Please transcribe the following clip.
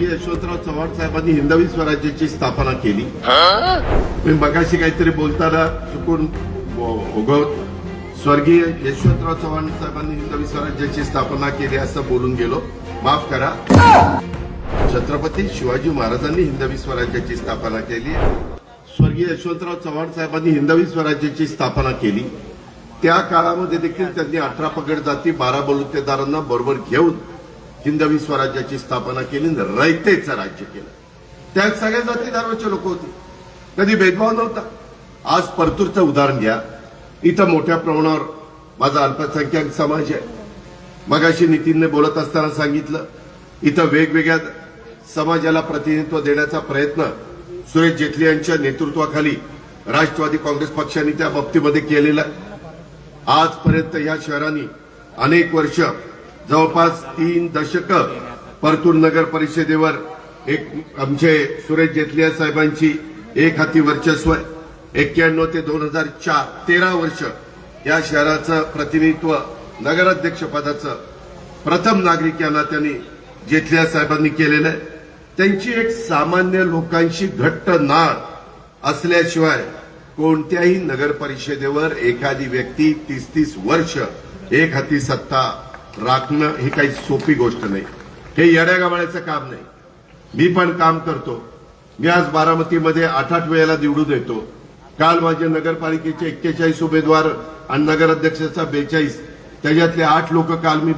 स्वर्गीय यशवंतराव चव्हाण साहेबांनी हिंदवी स्वराज्याची स्थापना केली. मी मगाशी काहीतरी बोलताना चुकून उगवत स्वर्गीय यशवंतराव चव्हाण साहेबांनी हिंदवी स्वराज्याची स्थापना केली असं बोलून गेलो. माफ करा. छत्रपती शिवाजी महाराजांनी हिंदवी स्वराज्याची स्थापना केली. स्वर्गीय यशवंतराव चव्हाण साहेबांनी हिंदवी स्वराज्याची स्थापना केली. त्या काळामध्ये देखील त्यांनी अठरा पगड जाती बारा बलुतेदारांना बरोबर घेऊन हिंदवी स्वराज्याची स्थापना केली आणि रयतेचं राज्य केलं. त्यात सगळ्या जाती धर्माचे लोक होते. कधी भेदभाव नव्हता. आज परतूरचं उदाहरण घ्या. इथं मोठ्या प्रमाणावर माझा अल्पसंख्याक समाज आहे. मगाशी नितीनने बोलत असताना सांगितलं इथं वेगवेगळ्या समाजाला प्रतिनिधित्व देण्याचा प्रयत्न सुरेश जेटली यांच्या नेतृत्वाखाली राष्ट्रवादी काँग्रेस पक्षाने त्या बाबतीमध्ये केलेला आजपर्यंत या शहरांनी अनेक वर्ष जवळपास तीन दशक परतूर नगर परिषदेवर एक आमचे सुरेश जेटलिया साहेबांची एक हाती वर्चस्व एक्क्याण्णव ते दोन हजार चार तेरा वर्ष या शहराचं प्रतिनिधित्व नगराध्यक्ष पदाचं प्रथम नागरिक या त्यांनी जेटलिया साहेबांनी केलेलं आहे. त्यांची एक सामान्य लोकांशी घट्ट नाळ असल्याशिवाय कोणत्याही नगर परिषदेवर एखादी व्यक्ती तीस तीस वर्ष एक हाती सत्ता राखणं ही काही सोपी गोष्ट नाही. हे येड्यागाबाळ्याचं काम नाही. मी पण काम करतो. मी आज बारामतीमध्ये आठ आठ वेळेला निवडून येतो. काल माझे नगरपालिकेचे एक्केचाळीस उमेदवार आणि नगराध्यक्षाचा बेचाळीस. त्याच्यातले आठ लोक काल मी